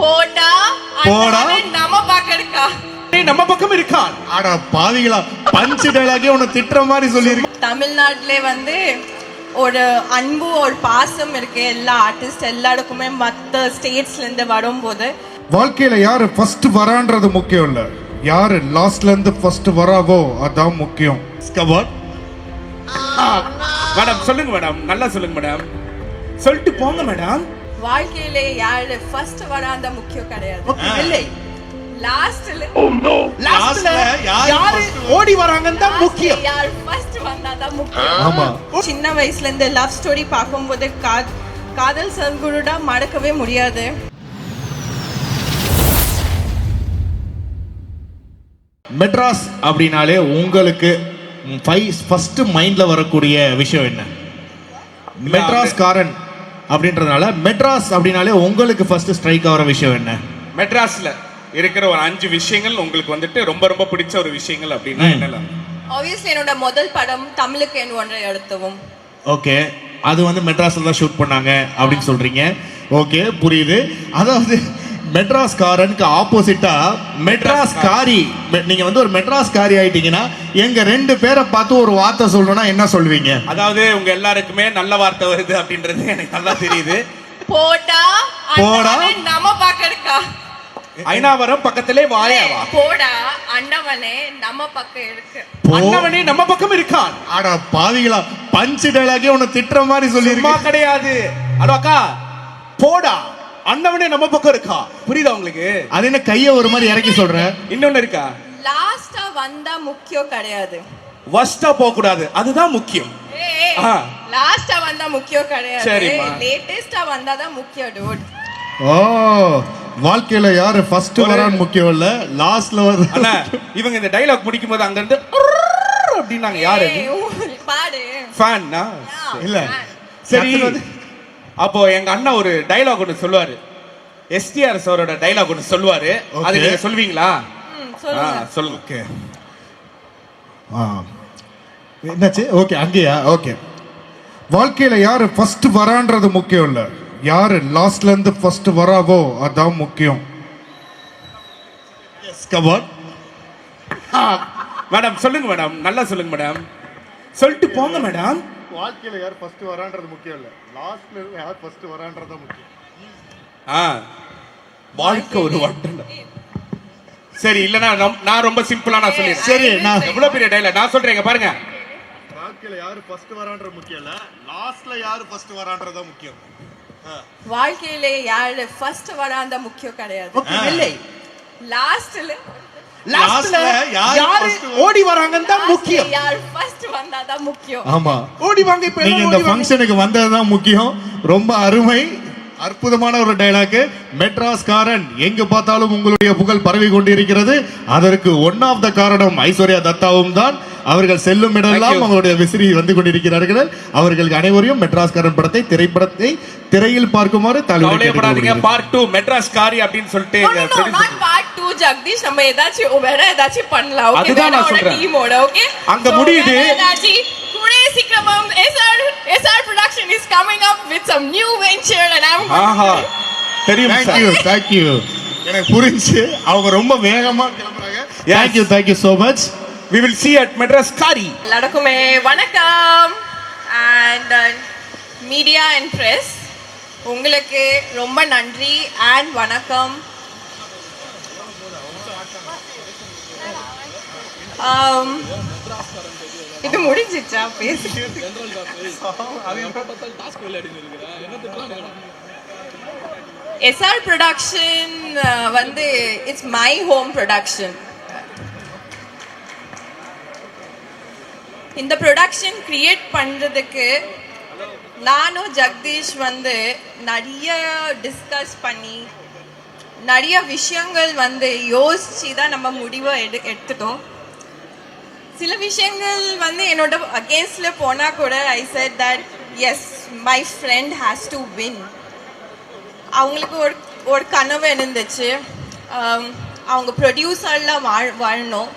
போடா. போடா. நம்ம பாக்கறக்கா டேய், நம்ம பக்கம் இருக்கான் ஆடா பாவிகளா பஞ்ச் டைலாகே உன்னை திட்டுற மாதிரி சொல்லியிருக்கு. தமிழ்நாட்டிலே வந்து ஒரு அன்பு ஒரு பாசம் இருக்கு. எல்லா ஆர்டிஸ்ட் எல்லாருக்குமே மற்ற ஸ்டேட்ஸ்ல இருந்து வரும்போது வாழ்க்கையில யாரு ஃபர்ஸ்ட் வரான்றது முக்கியம் இல்ல. யாரு லாஸ்ட்ல இருந்து ஃபர்ஸ்ட் வராவோ அதான் முக்கியம். கவர் மேடம் சொல்லுங்க மேடம் நல்லா சொல்லுங்க மேடம் சொல்லிட்டு போங்க மேடம் வாழ்க்கையிலே யாரு ஃபர்ஸ்ட் வராந்த முக்கியம் கிடையாது. இல்லை. லாஸ்ட்ல லாஸ்ட்ல யாரு யாரு ஓடி வராங்கன்னு தான் முக்கியம்? யார் ஃபர்ஸ்ட் வந்தாதான் முக்கியம்? ஆமா. சின்ன வயசுல இருந்து லவ் ஸ்டோரி பார்க்கும்போது கா- காதல் சங்குருடா மறக்கவே முடியாது. மெட்ராஸ் அப்படின்னாலே உங்களுக்கு ஃபர்ஸ்ட் மைண்ட்ல வரக்கூடிய விஷயம் என்ன? மெட்ராஸ் காரன் அப்படின்றதுனால மெட்ராஸ் அப்படின்னாலே உங்களுக்கு ஃபர்ஸ்ட் ஸ்ட்ரைக் ஆகிற விஷயம் என்ன? மெட்ராஸ்ல இருக்கிற ஒரு அஞ்சு விஷயங்கள் உங்களுக்கு வந்துட்டு ரொம்ப ரொம்ப பிடிச்ச ஒரு விஷயங்கள் அப்படின்னா ம். என்னலாம் ஆப்வியஸ்லி என்னோட முதல் படம் தமிழுக்கு என் ஒன்றை எடுத்தவும். ஓகே. அது வந்து மெட்ராஸ்ல தான் ஷூட் பண்ணாங்க அப்படின்னு சொல்றீங்க. ஓகே புரியுது. அதாவது மெட்ராஸ் காரனுக்கு ஆப்போசிட்டா மெட்ராஸ் காரி நீங்க வந்து ஒரு மெட்ராஸ் காரி ஆயிட்டீங்கன்னா எங்க ரெண்டு பேரை பார்த்து ஒரு வார்த்தை சொல்லணும்னா என்ன சொல்வீங்க அதாவது உங்க எல்லாருக்குமே நல்ல வார்த்தை வருது அப்படின்றது எனக்கு நல்லா தெரியுது. போடா போடா. நம்ம பாக்கறக்கா ஐநாவரம் பக்கத்திலே வாயாவா? போடா அண்டவனே நம்ம பக்கம் இருக்கு. அண்ணவனே நம்ம பக்கம் இருக்கான். ஆடா பாவிகளா பஞ்ச் டைலாகே உன்னை திட்டுற மாதிரி சொல்லியிருக்கேன் கிடையாது. அடோ அக்கா போடா. அண்ணவனே நம்ம பக்கம் இருக்கா? புரியுதா உங்களுக்கு? அது என்ன கைய ஒரு மாதிரி இறக்கி சொல்றேன் இன்னொன்னு இருக்கா? லாஸ்டா வந்தா முக்கியம் கிடையாது. வஸ்டா போக கூடாது அதுதான் முக்கியம். லாஸ்டா வந்தா முக்கியம் கிடையாது. லேட்டஸ்டா வந்தாதான் முக்கியம் டூட் ஓ வாழ்க்கையில யாரு ஃபர்ஸ்ட் வரான்னு முக்கியம் இல்ல லாஸ்ட்ல வர அண்ணா இவங்க இந்த டைலாக் முடிக்கும் போது அங்க இருந்து அப்படின்னாங்க யாரு பாடு. ஃபேன்னா இல்ல. சரி. வந்து- அப்போ எங்க அண்ணா ஒரு டைலாக் ஒன்று சொல்லுவாரு. எஸ்டிஆர் சாரோட டைலாக் ஒன்று சொல்லுவாரு. அது. நீங்க சொல்வீங்களா சொல்லுங்க. சொல்லுங்க. ஓகே ஆ. என்னாச்சு? ஓகே அங்கேயா? ஓகே வாழ்க்கையில யாரு ஃபர்ஸ்ட் வரான்றது முக்கியம் இல்ல. யாரு லாஸ்ட்ல இருந்து ஃபர்ஸ்ட் வராவோ அதான் முக்கியம். எஸ் கவர் மேடம் சொல்லுங்க மேடம் நல்லா சொல்லுங்க மேடம் சொல்லிட்டு போங்க மேடம் வாழ்க்கையில யார் ஃபர்ஸ்ட் வரான்றது முக்கியம் இல்ல. லாஸ்ட்ல யார் ஃபர்ஸ்ட் வரான்றது தான் முக்கியம். ஆ வாழ்க்கை ஒரு வட்டம் சரி இல்லனா நம்- நான் ரொம்ப சிம்பிளா நான் சொல்லிடுறேன். சரி நான் எவ்வளவு பெரிய டைலாக் நான் சொல்றேன் இங்க பாருங்க. வாழ்க்கையில யாரு ஃபர்ஸ்ட் வரான்றது முக்கியம் இல்ல. லாஸ்ட்ல யாரு ஃபர்ஸ்ட் வரான்றது தான் முக்கியம் வாழ்க்கையிலே யாரு ஃபர்ஸ்ட் வராந்த முக்கியம் கிடையாது. இல்லை. லாஸ்ட்ல லாஸ்ட்ல யாரு ஓடி வராங்கன்னு தான் முக்கியம். யார் ஃபர்ஸ்ட் வந்தாதான் முக்கியம். ஆமா. ஓடி வாங்க இப்ப நீங்க இந்த. ஃபங்க்ஷனுக்கு வந்ததுதான் முக்கியம். ரொம்ப அருமை. அற்புதமான ஒரு டைலாக் மெட்ராஸ் காரன் எங்கு பார்த்தாலும் உங்களுடைய புகழ் பரவி கொண்டிருக்கிறது. அதற்கு ஒன் ஆஃப் த காரணம் ஐஸ்வர்யா தத்தாவும் தான். அவர்கள் செல்லும் இடமெல்லாம். அவங்களுடைய விசிறி வந்து கொண்டிருக்கிறார்கள். அவர்களுக்கு அனைவரையும் மெட்ராஸ் காரன் படத்தை திரைப்படத்தை திரையில் பார்க்குமாறு தாழ்வு கவலைப்படாதீங்க பார்ட் டூ மெட்ராஸ் காரி அப்படின்னு சொல்லிட்டு part two, ஜெகதீஷ் நம்ம ஏதாச்சும் வேற ஏதாச்சும் பண்ணலாம். ஓகே அதுதான் நான் சொல்றேன். டீமோட ஓகே அங்க முடியுது. ஏதாச்சும் கூடிய சீக்கிரமும் SR SR production is coming up with some new venture and I ஆஹா தெரியும் தேங்க்யூ தேங்க்யூ எனக்கு புரிஞ்சு அவங்க ரொம்ப வேகமா கிளம்புறாங்க. Yes. Thank you thank you so much we will see at Madras காரி எல்லாருக்குமே வணக்கம். அண்ட் மீடியா அண்ட் ப்ரெஸ் உங்களுக்கு ரொம்ப நன்றி அண்ட் வணக்கம். Um, இது முடிஞ்சிச்சா? பேசி எஸ்ஆர் ப்ரொடக்ஷன் வந்து இட்ஸ் மை ஹோம் ப்ரொடக்ஷன் இந்த ப்ரொடக்ஷன் கிரியேட் பண்ணுறதுக்கு நானும் ஜெகதீஷ் வந்து நிறைய டிஸ்கஸ் பண்ணி நிறைய விஷயங்கள் வந்து யோசிச்சு தான் நம்ம முடிவை எடு எடுத்துட்டோம். சில விஷயங்கள் வந்து என்னோட அகேன்ஸ்டில் போனால் கூட I said that as my friend has to win அவங்களுக்கு ஒரு ஒரு கனவு இருந்துச்சு. Um, அவங்க ப்ரொடியூசர்லாம் வாழ் வாழணும்.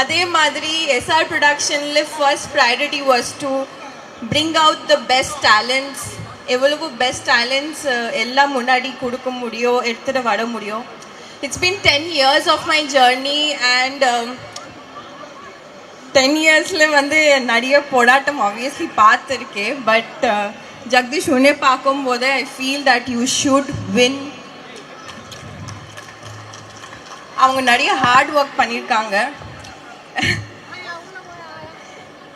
அதே மாதிரி எஸ்ஆர் ப்ரொடக்ஷனில் first priority was to bring out the best talents எவ்வளவு பெஸ்ட் டேலண்ட்ஸ் uh, எல்லாம் முன்னாடி கொடுக்க முடியும் எடுத்துகிட்டு வர முடியும். It's been ten years of my journey and ten இயர்ஸில் வந்து நிறைய போராட்டம் ஆப்வியஸ்லி பார்த்துருக்கேன் பட் uh, ஜெகதீஷ் உன்னே பார்க்கும்போது I feel that you should win அவங்க நிறைய ஹார்ட் ஒர்க் பண்ணியிருக்காங்க.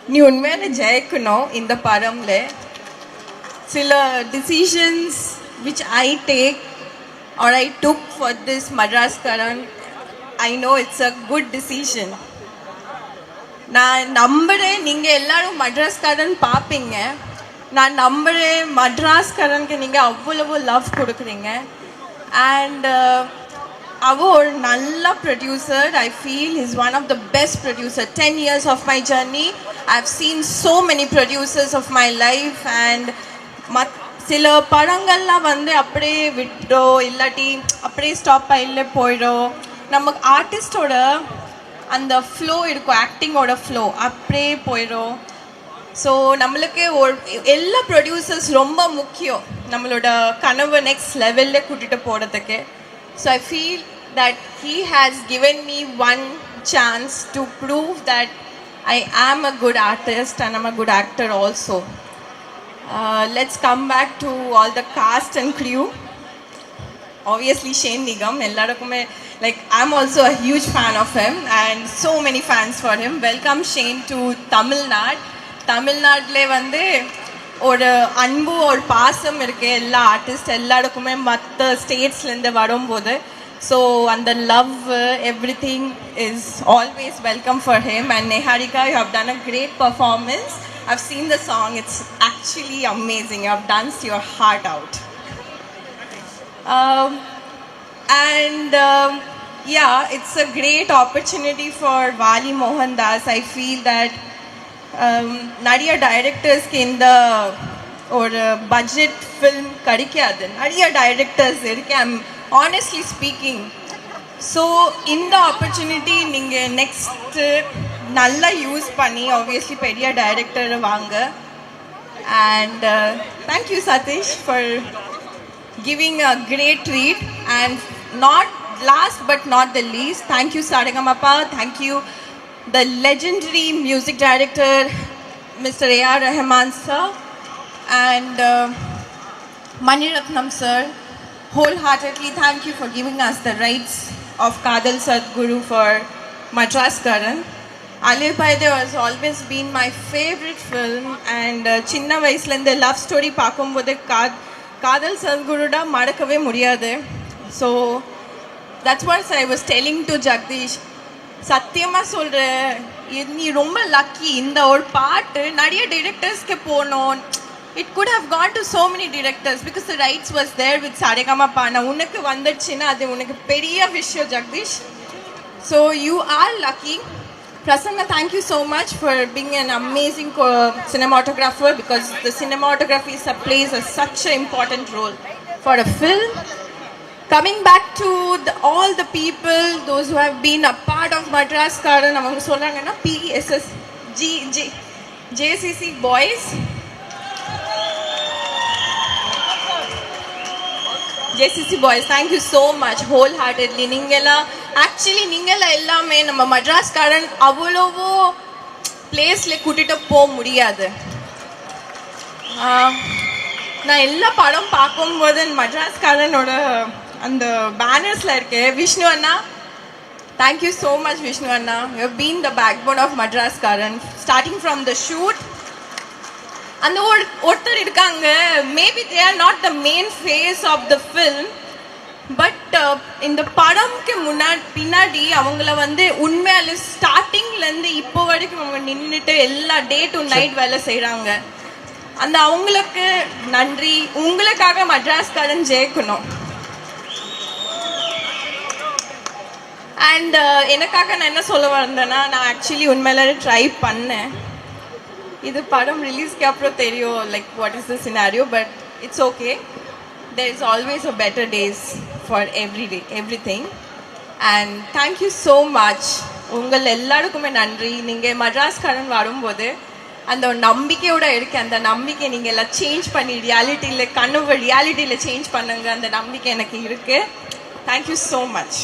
நீ உண்மையான ஜெயிக்கணும் இந்த படம்ல. சில decisions which I take or I took for this Madras Karan I know it's a good decision நான் நம்புறேன் நீங்கள் எல்லாரும் மட்ராஸ்காரன் பார்ப்பீங்க நான் நம்புறேன் மட்ராஸ்காரனுக்கு நீங்கள் அவ்வளவு லவ் கொடுக்குறீங்க. அண்ட் uh, அவ ஒரு நல்ல producer I feel is one of the best producer ten years of my journey I have seen so many producers of my life and மத் சில படங்கள்லாம் வந்து அப்படியே விட்டோ இல்லாட்டி அப்படியே ஸ்டாப் ஆயில போயிடும் நமக்கு ஆர்டிஸ்டோட அந்த ஃப்ளோ இருக்கும் ஆக்டிங்கோட ஃப்ளோ அப்படியே போயிடும் ஸோ நம்மளுக்கு ஒரு எல்லா ப்ரொடியூசர்ஸ் ரொம்ப முக்கியம். நம்மளோட கனவு நெக்ஸ்ட் லெவலில் கூட்டிகிட்டு போகிறதுக்கு so I feel that he has given me one chance to prove that I am a good artist and I'm a good actor also let's come back to all the cast and crew obviously Shane Nigam, எல்லாருக்குமே like I'm also a huge fan of him and so many fans for him. Welcome Shane to Tamil Nadu. தமிழ்நாட்டிலே வந்து ஒரு அன்பு ஒரு பாசம் இருக்கு எல்லா artist எல்லாருக்குமே மற்ற ஸ்டேட்ஸ்லேருந்து வரும்போது ஸோ அந்த love everything is always welcome for him and Niharika you have done a great performance I've seen the song, it's actually amazing. You have danced your heart out. Um, and um, yeah, it's a great opportunity for Vali Mohan Das. I feel that um, நிறைய டைரக்டர்ஸ்க்கு இந்த ஒரு budget film கிடைக்காது நிறைய directors இருக்கு I'm honestly speaking so இந்த opportunity நீங்கள் next நல்லா use பண்ணி ஆப்வியஸ்லி பெரிய டைரக்டர் வாங்க. And thank you Sathish for giving a great read and not last but not the least, thank you Saregamapa, thank you the legendary music director Mr. A.R. Rahman sir and uh, Mani Ratnam sir. Wholeheartedly thank you for giving us the rights of Kadal Sadhguru for Madras Karan. Alil Paide has always been my favorite film and uh, Chinna Vaislan, the love story Pakum Vodakad. காதல் சத்குருடா மறக்கவே முடியாது. So that's what's I was telling to Jagadish சத்தியமாக சொல்கிறேன் நீ ரொம்ப lucky இந்த ஒரு பாட்டு நிறைய டிரெக்டர்ஸ்க்கு போகணும் it could have got to so many directors because the rights was there with Saregama பானா உனக்கு வந்துடுச்சுன்னா அது உனக்கு பெரிய விஷயம் Jagadish so you are lucky Prasanna, thank you so much for being an amazing co- cinematographer because the cinematography is a, plays a, such an important role for a film. Coming back to the, all the people, those who have been a part of Madras Karan, அவங்க சொல்றாங்கன்னா PSS, G, J, JCC boys. JCC boys thank you so much wholeheartedly நீங்களாம் actually நீங்களாம் எல்லாமே நம்ம மட்ராஸ்காரன் அவ்வளவோ பிளேஸில் கூட்டிகிட்டு போக முடியாது. நான் எல்லா படம் பார்க்கும்போது மட்ராஸ்காரனோட அந்த பேனர்ஸில் இருக்கு விஷ்ணு அண்ணா thank you so much Vishnu Anna. You been the backbone of Madraskaaran. Starting from the shoot அந்த ஒரு ஒருத்தர் இருக்காங்க. Maybe they are not the main face of the film but இந்த படம்க்கு முன்னாடி பின்னாடி அவங்கள வந்து உண்மையால ஸ்டார்டிங்லேருந்து இப்போ வரைக்கும் அவங்க நின்றுட்டு எல்லா டே டு நைட் வேலை செய்கிறாங்க அந்த அவங்களுக்கு நன்றி. உங்களுக்காக மட்ராஸ்காரன் ஜெயிக்கணும். அண்ட் எனக்காக நான் என்ன சொல்ல வந்தேன்னா நான் ஆக்சுவலி உண்மையில ட்ரை பண்ணேன். இது படம் ரிலீஸ்க்கு அப்புறம் தெரியும் like what is the scenario but it's okay there is always a better days for every day everything and thank you so much உங்கள் எல்லாருக்குமே நன்றி. நீங்கள் மட்ராஸ்காரன் வரும்போது அந்த ஒரு நம்பிக்கையோட இருக்கேன் அந்த நம்பிக்கை நீங்கள் எல்லாம் சேஞ்ச் பண்ணி ரியாலிட்டியில் கனவு ரியாலிட்டியில் சேஞ்ச் பண்ணுங்க அந்த நம்பிக்கை எனக்கு இருக்குது தேங்க்யூ ஸோ மச்